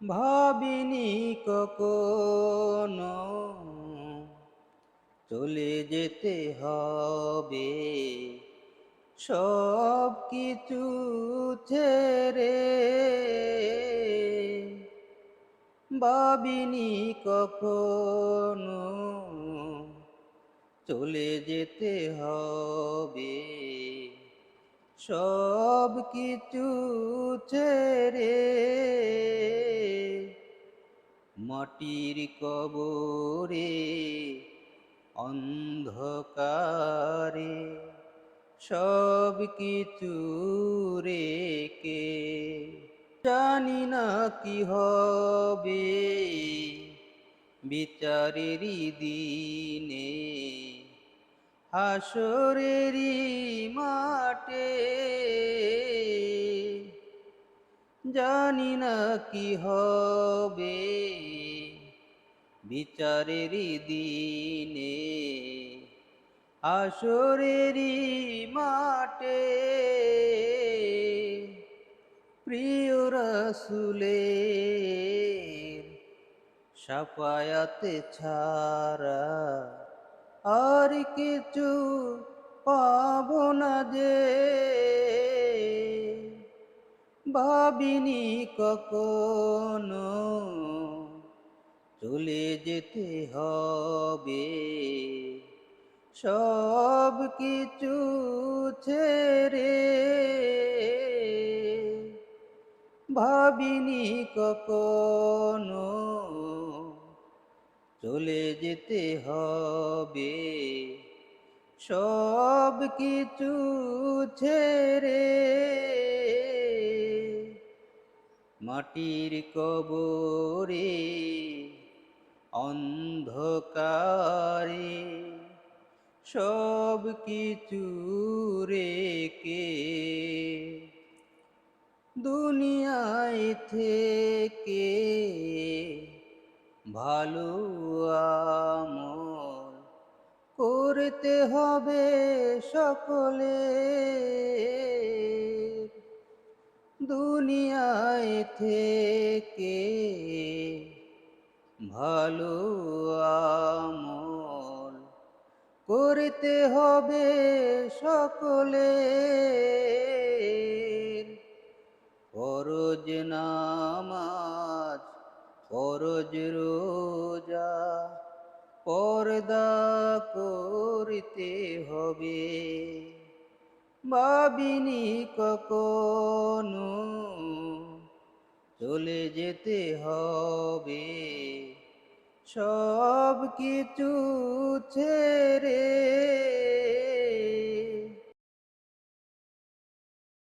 ভাবিনি কখনো চলে যেতে হবে। সব কিছু ছেড়ে ভাবিনি কখনো চলে যেতে হবে। সব কিছু ছেড়ে মাটির কবরে অন্ধকারে সব কিছু রেকে জানি না কি হবে। বিচারেরই দিনে হাসরেরই মাঠে জানি না কি হবে। বিচারেরই দিনে আসরেরই মাঠে প্রিয় রসুলের সাফায়াতে ছাড়া আর কিছু পাব না যে। ভাবিনি কখনো। চলে যেতে হবে। সব কিছু ছেড়ে ভাবিনি কখনো। চলে যেতে হবে। সব কিছু ছেড়ে মাটির কবরে অন্ধকারে সব কিছু রেখে দুনিয়ায় থেকে ভালো আমল করতে হবে সকলে। দুনিয়ায় থেকে ভালো আমল করতে হবে সকলে ফরজ নামাজ ফরজ রোজা পর্দা করতে হবে। ভাবিনি কখনো। চলে যেতে হবে। সব কিছু ছেড়ে